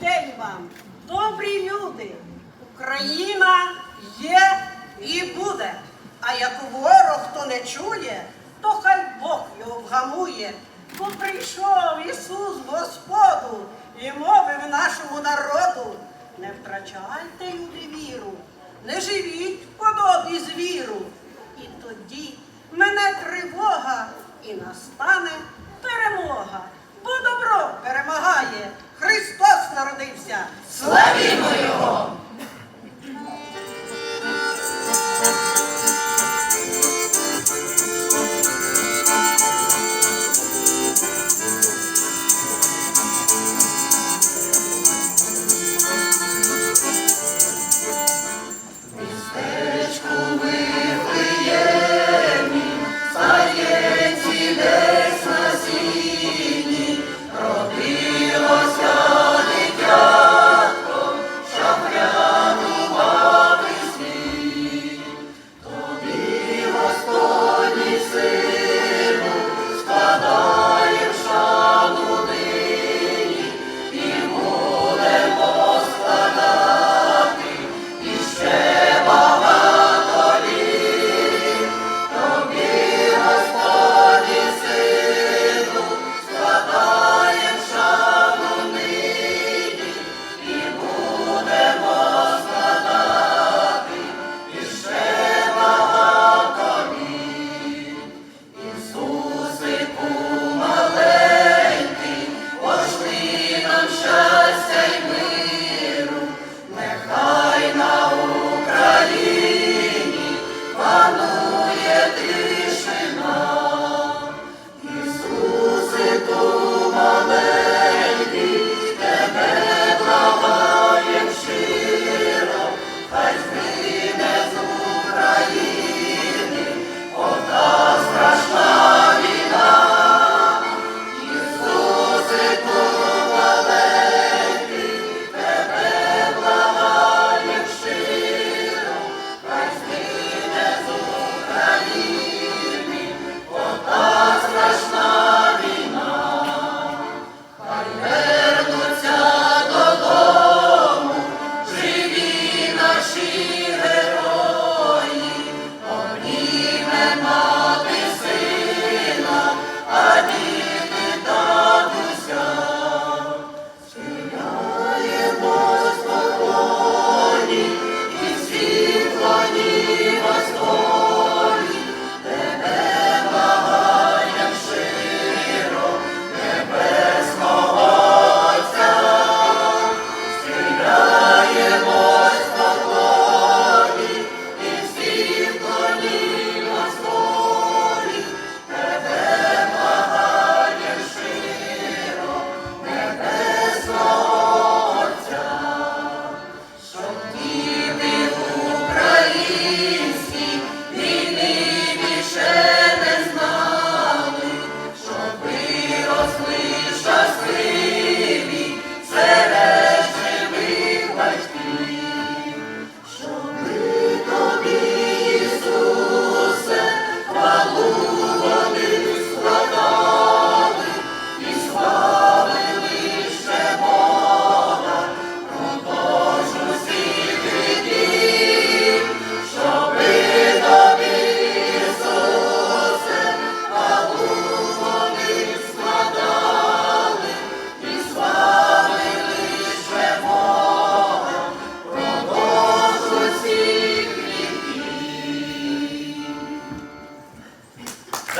день вам, добрі люди. Україна є і буде. А як ворог хто не чує, то хай Бог його вгамує. Бо прийшов Ісус Господу і мовив нашому народу. Не втрачайте люди віру, не живіть в подобі звіру. І тоді мене тривога і настане перемога. Бо добро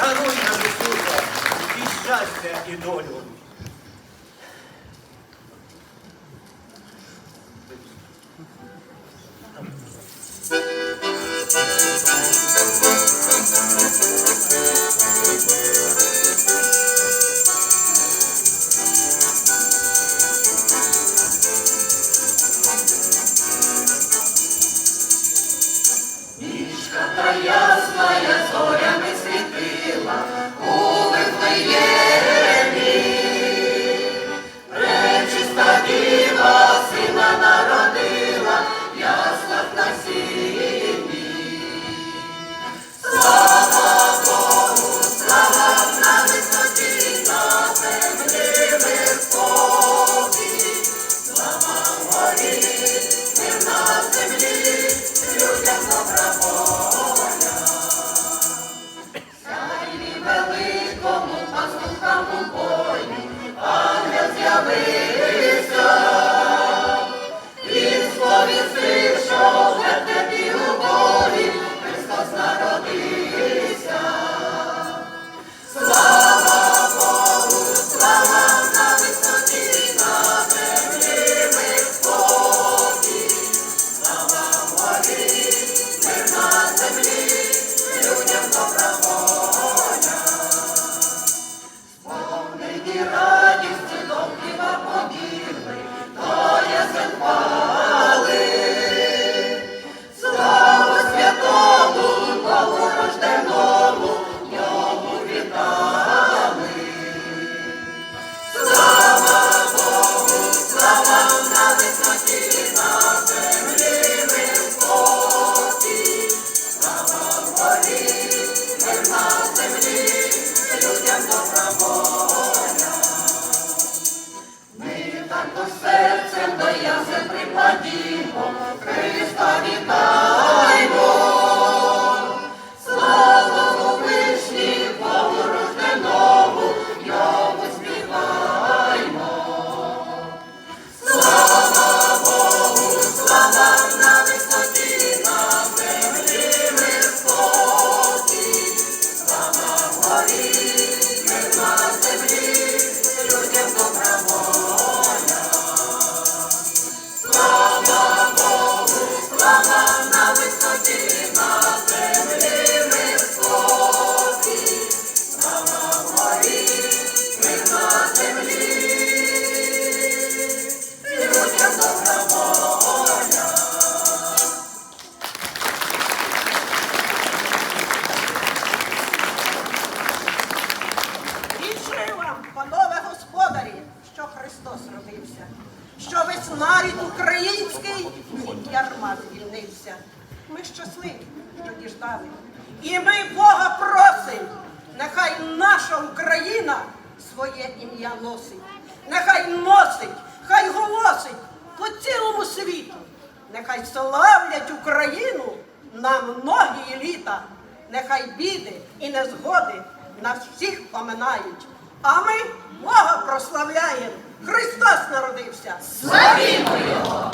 даруй нам Ісусе і щастя, і долю. Від ярма звільнився. Ми щасливі, що діждали. І ми Бога просим, нехай наша Україна своє ім'я носить, нехай носить, хай голосить по цілому світу. Нехай славлять Україну на многії літа, нехай біди і незгоди нас всіх поминають. А ми Бога прославляємо. Христос народився. Славімо Його!